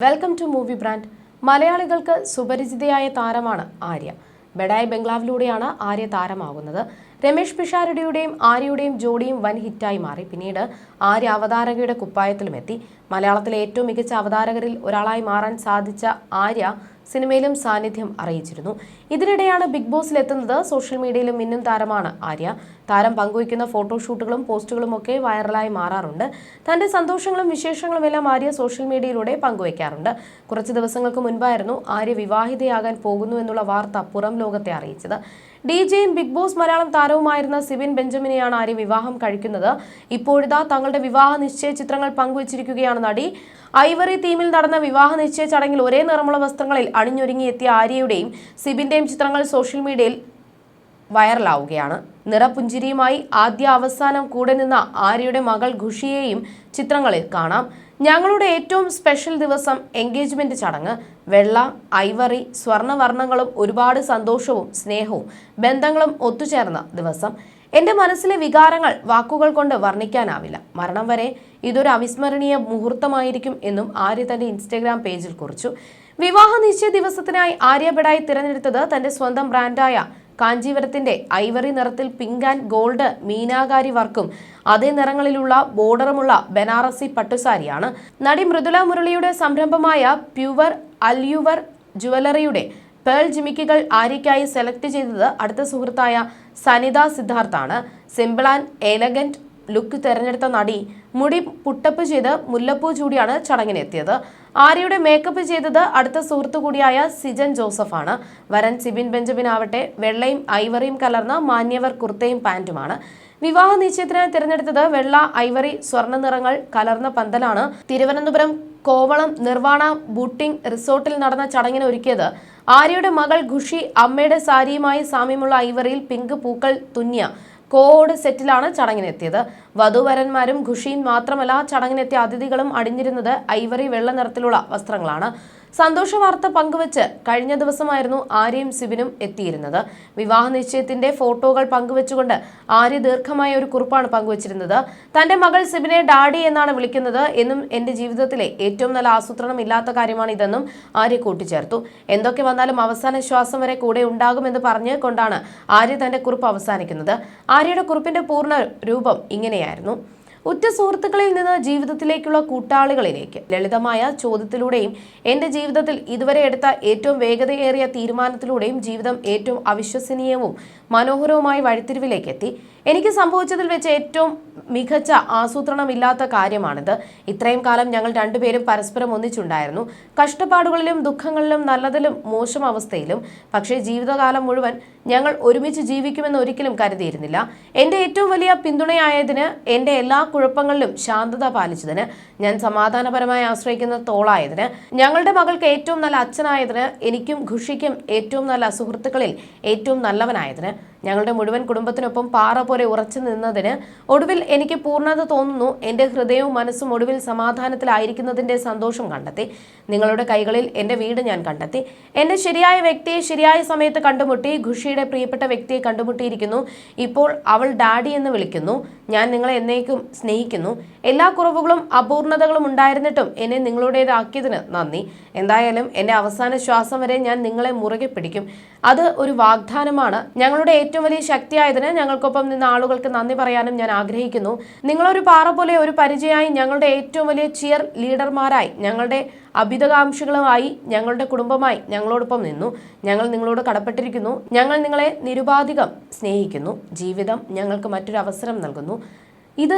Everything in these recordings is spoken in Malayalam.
വെൽക്കം ടു മൂവി ബ്രാൻഡ് മലയാളികൾക്ക് സുപരിചിതയായ താരമാണ് ആര്യ. ബെഡായ് ബംഗ്ലാവിലൂടെയാണ് ആര്യ താരമാകുന്നത്. രമേഷ് പിഷാരടിയുടെയും ആര്യയുടെയും ജോഡിയും വൻ ഹിറ്റായി മാറി. പിന്നീട് ആര്യ അവതാരകയുടെ കുപ്പായത്തിലും എത്തി മലയാളത്തിലെ ഏറ്റവും മികച്ച അവതാരകരിൽ ഒരാളായി മാറാൻ സാധിച്ച ആര്യ സിനിമയിലും സാന്നിധ്യം അറിയിച്ചിരുന്നു. ഇതിനിടെയാണ് ബിഗ് ബോസിലെത്തുന്നത്. സോഷ്യൽ മീഡിയയിലും മിന്നും താരമാണ് ആര്യ. താരം പങ്കുവയ്ക്കുന്ന ഫോട്ടോഷൂട്ടുകളും പോസ്റ്റുകളും ഒക്കെ വൈറലായി മാറാറുണ്ട്. തന്റെ സന്തോഷങ്ങളും വിശേഷങ്ങളും എല്ലാം ആര്യ സോഷ്യൽ മീഡിയയിലൂടെ പങ്കുവയ്ക്കാറുണ്ട്. കുറച്ച് ദിവസങ്ങൾക്ക് മുൻപായിരുന്നു ആര്യ വിവാഹിതയാകാൻ പോകുന്നു എന്നുള്ള വാർത്ത പുറം ലോകത്തെ അറിയിച്ചത്. ഡി ജെയും ബിഗ് ബോസ് മലയാളം താരവുമായിരുന്ന സിബിൻ ബെഞ്ചമിനെയാണ് ആര്യ വിവാഹം കഴിക്കുന്നത്. ഇപ്പോഴിതാ തങ്ങളുടെ വിവാഹ നിശ്ചയ ചിത്രങ്ങൾ പങ്കുവച്ചിരിക്കുകയാണ് നടി. ഐവറി തീമിൽ നടന്ന വിവാഹ നിശ്ചയ ചടങ്ങിൽ ഒരേ നിറമുള്ള വസ്ത്രങ്ങളിൽ അണിഞ്ഞൊരുങ്ങിയെത്തിയ ആര്യയുടെയും സിബിന്റെയും ചിത്രങ്ങൾ സോഷ്യൽ മീഡിയയിൽ വൈറലാവുകയാണ്. നിറപുഞ്ചിരിയുമായി ആദ്യ അവസാനം കൂടെ നിന്ന ആര്യയുടെ മകൾ ഖുഷിയെയും ചിത്രങ്ങളിൽ കാണാം. ഞങ്ങളുടെ ഏറ്റവും സ്പെഷ്യൽ ദിവസം എൻഗേജ്മെന്റ് ചടങ്ങ്. വെള്ള ഐവറി സ്വർണവർണങ്ങളും ഒരുപാട് സന്തോഷവും സ്നേഹവും ബന്ധങ്ങളും ഒത്തുചേർന്ന ദിവസം. എന്റെ മനസ്സിലെ വികാരങ്ങൾ വാക്കുകൾ കൊണ്ട് വർണിക്കാനാവില്ല. മരണം വരെ ഇതൊരു അവിസ്മരണീയ മുഹൂർത്തമായിരിക്കും എന്നും ആര്യ തന്റെ ഇൻസ്റ്റഗ്രാം പേജിൽ കുറിച്ചു. വിവാഹ നിശ്ചയ ദിവസത്തിനായി ആര്യ തിരഞ്ഞെടുത്തത് തന്റെ സ്വന്തം ബ്രാൻഡായ കാഞ്ചീവരത്തിന്റെ ഐവറി നിറത്തിൽ പിങ്ക് ആൻഡ് ഗോൾഡ് മീനാകാരി വർക്കും അതേ നിറങ്ങളിലുള്ള ബോർഡറുമുള്ള ബനാറസി പട്ടുസാരിയാണ്. നടി മൃദുല മുരളിയുടെ സംരംഭമായ പ്യുവർ അൽയുവർ ജുവലറിയുടെ പേൾ ജിമിക്കുകൾ ആര്യയ്ക്കായി സെലക്ട് ചെയ്തത് അടുത്ത സുഹൃത്തായ സനിത സിദ്ധാർത്ഥാണ് സിമ്പിൾ ആൻഡ് എലഗന്റ് ലുക്ക് തെരഞ്ഞെടുത്ത നടി മുടി പുട്ടപ്പ് ചെയ്ത് മുല്ലപ്പൂ ചൂടിയാണ് ചടങ്ങിനെത്തിയത്. ആര്യയുടെ മേക്കപ്പ് ചെയ്തത് അടുത്ത സുഹൃത്തു കൂടിയായ സിജൻ ജോസഫാണ്. വരൻ സിബിൻ ബെഞ്ചമിൻ ആവട്ടെ വെള്ളയും ഐവറിയും കലർന്ന മാന്യവർ കുർത്തയും പാന്റുമാണ്. വിവാഹ നിശ്ചയത്തിനായി തിരഞ്ഞെടുത്തത് വെള്ള ഐവറി സ്വർണ നിറങ്ങൾ കലർന്ന പന്തലാണ്. തിരുവനന്തപുരം കോവളം നിർവാണ ബൂട്ടിംഗ് റിസോർട്ടിൽ നടന്ന ചടങ്ങിന് ഒരുക്കിയത് ആര്യയുടെ മകൾ ഖുഷി അമ്മയുടെ സാരിയുമായി സാമ്യമുള്ള ഐവറിയിൽ പിങ്ക് പൂക്കൾ തുന്നിയ കോഡ് സെറ്റിലാണ് ചടങ്ങിനെത്തിയത്. വധുവരന്മാരും ഖുഷിയും മാത്രമല്ല ചടങ്ങിനെത്തിയ അതിഥികളും അണിഞ്ഞിരുന്നത് ഐവറി വെള്ള നിറത്തിലുള്ള വസ്ത്രങ്ങളാണ്. സന്തോഷ വാർത്ത പങ്കുവച്ച് കഴിഞ്ഞ ദിവസമായിരുന്നു ആര്യയും സിബിനും എത്തിയിരുന്നത്. വിവാഹ നിശ്ചയത്തിന്റെ ഫോട്ടോകൾ പങ്കുവച്ചുകൊണ്ട് ആര്യ ദീർഘമായ ഒരു കുറിപ്പാണ് പങ്കുവച്ചിരുന്നത്. തന്റെ മകൾ സിബിനെ ഡാഡി എന്നാണ് വിളിക്കുന്നത് എന്നും എന്റെ ജീവിതത്തിലെ ഏറ്റവും നല്ല ആസൂത്രണം ഇല്ലാത്ത കാര്യമാണ് ഇതെന്നും ആര്യ കൂട്ടിച്ചേർത്തു. എന്തൊക്കെ വന്നാലും അവസാന ശ്വാസം വരെ കൂടെ ഉണ്ടാകുമെന്ന് പറഞ്ഞ് കൊണ്ടാണ് ആര്യ തന്റെ കുറിപ്പ് അവസാനിക്കുന്നത്. ആര്യയുടെ കുറിപ്പിന്റെ പൂർണ രൂപം ഇങ്ങനെയായിരുന്നു. ഉറ്റ സുഹൃത്തുക്കളിൽ നിന്ന് ജീവിതത്തിലേക്കുള്ള കൂട്ടാളികളിലേക്ക് ലളിതമായ ചോദ്യത്തിലൂടെയും എന്റെ ജീവിതത്തിൽ ഇതുവരെ എടുത്ത ഏറ്റവും വേഗതയേറിയ തീരുമാനത്തിലൂടെയും ജീവിതം ഏറ്റവും അവിശ്വസനീയവും മനോഹരവുമായ വഴിത്തിരിവിലേക്ക് എത്തി. എനിക്ക് സംഭവിച്ചതിൽ വെച്ച് ഏറ്റവും മികച്ച ആസൂത്രണമില്ലാത്ത കാര്യമാണിത്. ഇത്രയും കാലം ഞങ്ങൾ രണ്ടുപേരും പരസ്പരം ഒന്നിച്ചുണ്ടായിരുന്നു. കഷ്ടപ്പാടുകളിലും ദുഃഖങ്ങളിലും നല്ലതിലും മോശം അവസ്ഥയിലും. പക്ഷേ ജീവിതകാലം മുഴുവൻ ഞങ്ങൾ ഒരുമിച്ച് ജീവിക്കുമെന്ന് ഒരിക്കലും കരുതിയിരുന്നില്ല. എന്റെ ഏറ്റവും വലിയ പിന്തുണയായതിന് എന്റെ എല്ലാ കുഴപ്പങ്ങളിലും ശാന്തത പാലിച്ചതിന് ഞാൻ സമാധാനപരമായി ആശ്രയിക്കുന്ന തോളായതിന് ഞങ്ങളുടെ മകൾക്ക് ഏറ്റവും നല്ല അച്ഛനായതിന് എനിക്കും ഖുഷിക്കും ഏറ്റവും നല്ല സുഹൃത്തുക്കളിൽ ഏറ്റവും നല്ലവനായതിന് ഞങ്ങളുടെ മുഴുവൻ കുടുംബത്തിനൊപ്പം പാറ പോലെ ഉറച്ചു നിന്നതിന് ഒടുവിൽ എനിക്ക് പൂർണത തോന്നുന്നു. എന്റെ ഹൃദയവും മനസ്സും ഒടുവിൽ സമാധാനത്തിലായിരിക്കുന്നതിന്റെ സന്തോഷം കണ്ടെത്തി. നിങ്ങളുടെ കൈകളിൽ എന്റെ വീട് ഞാൻ കണ്ടെത്തി. എന്റെ ശരിയായ വ്യക്തിയെ ശരിയായ സമയത്ത് കണ്ടുമുട്ടി. ഖുഷിയുടെ പ്രിയപ്പെട്ട വ്യക്തിയെ കണ്ടുമുട്ടിയിരിക്കുന്നു. ഇപ്പോൾ അവൾ ഡാഡി എന്ന് വിളിക്കുന്നു. ഞാൻ നിങ്ങളെ എന്നേക്കും സ്നേഹിക്കുന്നു. എല്ലാ കുറവുകളും അപൂർണതകളും ഉണ്ടായിരുന്നിട്ടും എന്നെ നിങ്ങളുടേതാക്കിയതിന് നന്ദി. എന്തായാലും എന്റെ അവസാന ശ്വാസം വരെ ഞാൻ നിങ്ങളെ മുറുകെ പിടിക്കും. അത് ഒരു വാഗ്ദാനമാണ്. ഞങ്ങളുടെ ഏറ്റവും വലിയ ശക്തിയായതിന് ഞങ്ങൾക്കൊപ്പം നിന്ന ആളുകൾക്ക് നന്ദി പറയാനും ഞാൻ ആഗ്രഹിക്കുന്നു. നിങ്ങളൊരു പാറ പോലെ ഒരു പരിചയമായി ഞങ്ങളുടെ ഏറ്റവും വലിയ ചിയർ ലീഡർമാരായി ഞങ്ങളുടെ അഭിതകാംക്ഷികളുമായി ഞങ്ങളുടെ കുടുംബമായി ഞങ്ങളോടൊപ്പം നിന്നു. ഞങ്ങൾ നിങ്ങളോട് കടപ്പെട്ടിരിക്കുന്നു. ഞങ്ങൾ നിങ്ങളെ നിരുപാധികം സ്നേഹിക്കുന്നു. ജീവിതം ഞങ്ങൾക്ക് മറ്റൊരു അവസരം നൽകുന്നു. ഇത്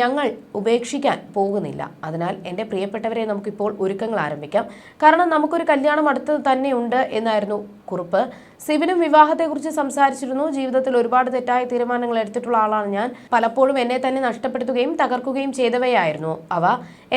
ഞങ്ങൾ ഉപേക്ഷിക്കാൻ പോകുന്നില്ല. അതിനാൽ എന്റെ പ്രിയപ്പെട്ടവരെ നമുക്കിപ്പോൾ ഒരുക്കങ്ങൾ ആരംഭിക്കാം. കാരണം നമുക്കൊരു കല്യാണം അടുത്തത് തന്നെയുണ്ട് എന്നായിരുന്നു കുറിപ്പ്. സിബിനും വിവാഹത്തെക്കുറിച്ച് സംസാരിച്ചിരുന്നു. ജീവിതത്തിൽ ഒരുപാട് തെറ്റായ തീരുമാനങ്ങൾ എടുത്തിട്ടുള്ള ആളാണ് ഞാൻ. പലപ്പോഴും എന്നെ തന്നെ നഷ്ടപ്പെടുത്തുകയും തകർക്കുകയും ചെയ്തവയായിരുന്നു അവ.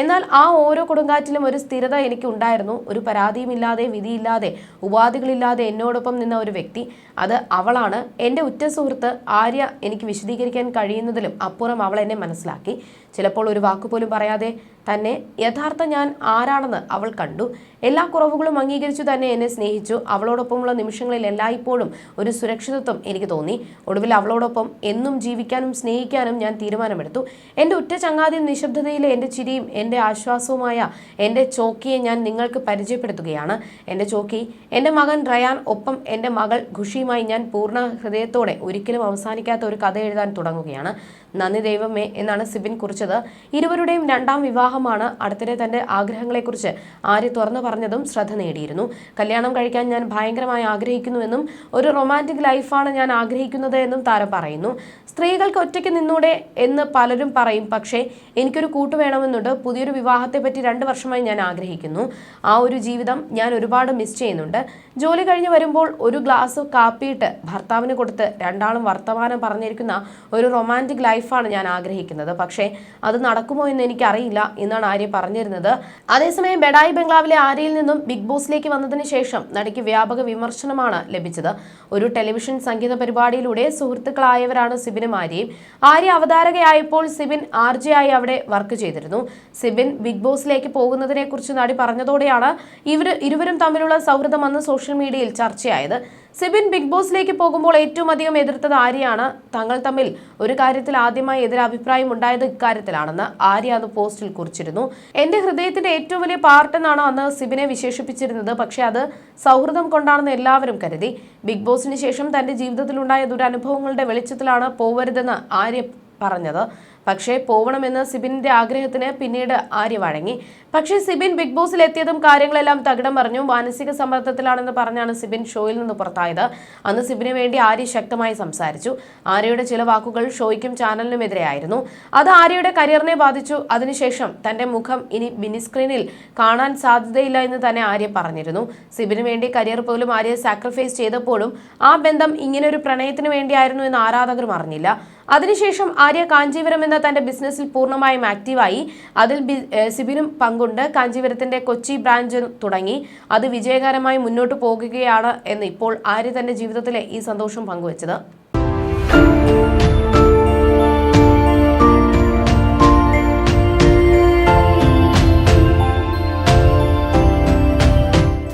എന്നാൽ ആ ഓരോ കൊടുങ്കാറ്റിലും ഒരു സ്ഥിരത എനിക്ക് ഉണ്ടായിരുന്നു ഒരു പരാതിയുമില്ലാതെ വിധിയില്ലാതെ ഉപാധികളില്ലാതെ എന്നോടൊപ്പം നിന്ന ഒരു വ്യക്തി. അത് അവളാണ്. എന്റെ ഉറ്റ സുഹൃത്ത് ആര്യ എനിക്ക് വിശദീകരിക്കാൻ കഴിയുന്നതിലും അപ്പുറം അവൾ എന്നെ മനസ്സിലാക്കി. ചിലപ്പോൾ ഒരു വാക്കുപോലും പറയാതെ തന്നെ യഥാർത്ഥ ഞാൻ ആരാണെന്ന് അവൾ കണ്ടു. എല്ലാ കുറവുകളും അംഗീകരിച്ചു തന്നെ എന്നെ സ്നേഹിച്ചു. അവളോടൊപ്പമുള്ള നിമിഷങ്ങളിൽ എല്ലായ്പ്പോഴും ഒരു സുരക്ഷിതത്വം എനിക്ക് തോന്നി. ഒടുവിൽ അവളോടൊപ്പം എന്നും ജീവിക്കാനും സ്നേഹിക്കാനും ഞാൻ തീരുമാനമെടുത്തു. എന്റെ ഉറ്റ ചങ്ങാതിയും നിശബ്ദതയിലെ എന്റെ ചിരിയും എന്റെ ആശ്വാസവുമായ എന്റെ ചോക്കിയെ ഞാൻ നിങ്ങൾക്ക് പരിചയപ്പെടുത്തുകയാണ്. എന്റെ ചോക്കി എന്റെ മകൻ റയാൻ ഒപ്പം എന്റെ മകൾ ഖുഷിയുമായി ഞാൻ പൂർണ ഹൃദയത്തോടെ ഒരിക്കലും അവസാനിക്കാത്ത ഒരു കഥ എഴുതാൻ തുടങ്ങുകയാണ്. നന്ദി ദൈവമേ എന്നാണ് സിബിൻ കുറിച്ചത്. ഇരുവരുടെയും രണ്ടാം വിവാഹമാണ് അടുത്തിടെ തന്റെ ആഗ്രഹങ്ങളെക്കുറിച്ച് ആര്യ തുറന്നു പറഞ്ഞതും ശ്രദ്ധ നേടിയിരുന്നു. കല്യാണം കഴിക്കാൻ ഞാൻ ഭയങ്കരമായി ആഗ്രഹിക്കുന്നുവെന്നും ഒരു റൊമാന്റിക് ലൈഫാണ് ഞാൻ ആഗ്രഹിക്കുന്നത് എന്നും താരം പറയുന്നു. സ്ത്രീകൾക്ക് ഒറ്റയ്ക്ക് നിന്നൂടെ എന്ന് പലരും പറയും പക്ഷേ എനിക്കൊരു കൂട്ട് വേണമെന്നുണ്ട്. പുതിയൊരു വിവാഹത്തെ പറ്റി രണ്ട് വർഷമായി ഞാൻ ആഗ്രഹിക്കുന്നു. ആ ഒരു ജീവിതം ഞാൻ ഒരുപാട് മിസ് ചെയ്യുന്നുണ്ട്. ജോലി കഴിഞ്ഞ് വരുമ്പോൾ ഒരു ഗ്ലാസ് കാപ്പിയിട്ട് ഭർത്താവിന് കൊടുത്ത് രണ്ടാളും വർത്തമാനം പറഞ്ഞിരിക്കുന്ന ഒരു റൊമാന്റിക് ലൈഫാണ് ഞാൻ ആഗ്രഹിക്കുന്നത്. പക്ഷേ അത് നടക്കുമോ എന്ന് എനിക്കറിയില്ല എന്നാണ് ആര്യ പറഞ്ഞിരുന്നത്. അതേസമയം ബെഡായി ബംഗ്ലാവിലെ ആര്യയിൽ നിന്നും ബിഗ് ബോസിലേക്ക് വന്നതിന് ശേഷം നടിക്ക് വ്യാപക വിമർശനമാണ് ലഭിച്ചത്. ഒരു ടെലിവിഷൻ സംഗീത പരിപാടിയിലൂടെ സുഹൃത്തുക്കളായവരാണ് സിബിനും ആര്യയും. ആര്യ അവതാരകയായപ്പോൾ സിബിൻ ആർജെ ആയി അവിടെ വർക്ക് ചെയ്തിരുന്നു. സിബിൻ ബിഗ് ബോസിലേക്ക് പോകുന്നതിനെക്കുറിച്ച് നടി പറഞ്ഞതോടെയാണ് ഇവർ ഇരുവരും തമ്മിലുള്ള സൗഹൃദം അന്ന് സോഷ്യൽ മീഡിയയിൽ ചർച്ചയായത്. സിബിൻ ബിഗ് ബോസിലേക്ക് പോകുമ്പോൾ ഏറ്റവും അധികം എതിർത്തത് ആര്യയാണ് തങ്ങൾ തമ്മിൽ ഒരു കാര്യത്തിൽ ആദ്യമായി എതിരഭിപ്രായം ഉണ്ടായത് ഇക്കാര്യത്തിലാണെന്ന് ആര്യ അത് പോസ്റ്റിൽ കുറിച്ചിരുന്നു. എന്റെ ഹൃദയത്തിന്റെ ഏറ്റവും വലിയ പാർട്ട് എന്നാണ് അന്ന് സിബിനെ വിശേഷിപ്പിച്ചിരുന്നത്. പക്ഷേ അത് സൗഹൃദം കൊണ്ടാണെന്ന് എല്ലാവരും കരുതി. ബിഗ് ബോസിന് ശേഷം തന്റെ ജീവിതത്തിലുണ്ടായ ദുരനുഭവങ്ങളുടെ വെളിച്ചത്തിലാണ് പോവരുതെന്ന് ആര്യ പറഞ്ഞത്. പക്ഷേ പോവണമെന്ന സിബിന്റെ ആഗ്രഹത്തിന് പിന്നീട് ആര്യ വഴങ്ങി. പക്ഷേ സിബിൻ ബിഗ് ബോസിൽ എത്തിയതും കാര്യങ്ങളെല്ലാം തകിടം പറഞ്ഞു മാനസിക സമ്മർദ്ദത്തിലാണെന്ന് പറഞ്ഞാണ് സിബിൻ ഷോയിൽ നിന്ന് പുറത്തായത്. അന്ന് സിബിന് വേണ്ടി ആര്യ ശക്തമായി സംസാരിച്ചു. ആര്യയുടെ ചില വാക്കുകൾ ഷോയ്ക്കും ചാനലിനും എതിരെയായിരുന്നു അത് ആര്യയുടെ കരിയറിനെ ബാധിച്ചു. അതിനുശേഷം തന്റെ മുഖം ഇനി മിനിസ്ക്രീനിൽ കാണാൻ സാധ്യതയില്ല എന്ന് തന്നെ ആര്യ പറഞ്ഞിരുന്നു. സിബിന് വേണ്ടി കരിയർ പോലും ആര്യ സാക്രിഫൈസ് ചെയ്തപ്പോഴും ആ ബന്ധം ഇങ്ങനെ ഒരു പ്രണയത്തിന് വേണ്ടിയായിരുന്നു എന്ന് ആരാധകരും അറിഞ്ഞില്ല. അതിനുശേഷം ആര്യ കാഞ്ചീപുരം എന്ന തന്റെ ബിസിനസ്സിൽ പൂർണമായും ആക്റ്റീവായി. അതിൽ സിബിനും പങ്കുണ്ട്. കാഞ്ചീപുരത്തിന്റെ കൊച്ചി ബ്രാഞ്ച് തുടങ്ങി. അത് വിജയകരമായി മുന്നോട്ട് പോകുകയാണ് എന്ന് ഇപ്പോൾ ആര്യ തന്റെ ജീവിതത്തിലെ ഈ സന്തോഷം പങ്കുവച്ചത്.